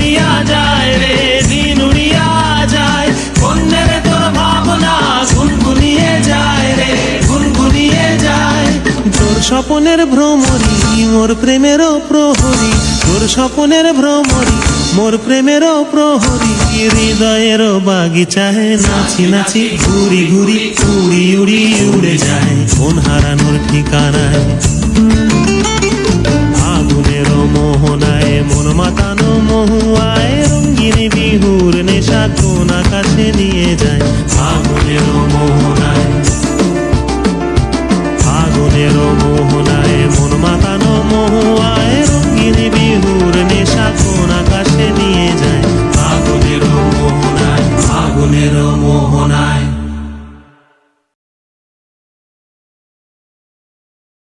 উড়িয়া যায় রে দিন উড়িয়া যায়। কন্যের তোর ভাবনা গুনগুনিয়ে যায় রে, গুনগুনিয়ে যায়। তোর স্বপনের ভ্রমরি মোর প্রেমেরও প্রহরী। তোর স্বপনের ভ্রমরি মোর প্রেমেরও প্রহরী। হৃদয়ের বাগিচায় নাচি নাচি ঘুরি ঘুরি, উড়ি উড়ি উড়ে যায়। কোন হারানোর ঠিকানায়। প্রেমের মোহনায়